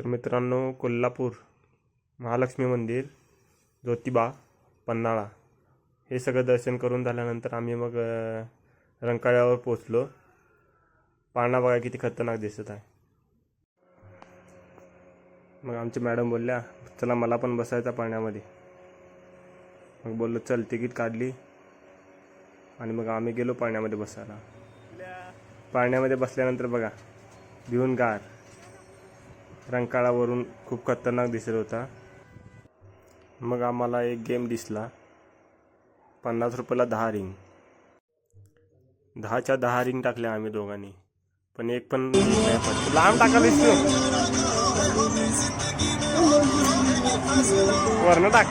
तर मित्रांनो कोल्हापूर महालक्ष्मी मंदिर ज्योतिबा पन्हाळा. हे सगळं दर्शन करून झाल्यानंतर आम्ही मग रंकाळ्यावर पोचलो पाळणा बघा किती खतरनाक दिसत आहे. मग आमची मॅडम बोलल्या चला मला पण बसायचा पाण्यामध्ये मग बोललो चल तिकीट काढली. आणि मग आम्ही गेलो पाण्यामध्ये बसायला. पाण्यामध्ये बसल्यानंतर बघा भिवून गार रंकाळावरून खूप खतरनाक दिसत होता. मग आम्हाला एक गेम दिसला. पन्नास रुपयाला दहा रिंग. दहाच्या दहा रिंग टाकल्या आम्ही दोघांनी. पण एक पण लांब टाकायला वरनं टाक.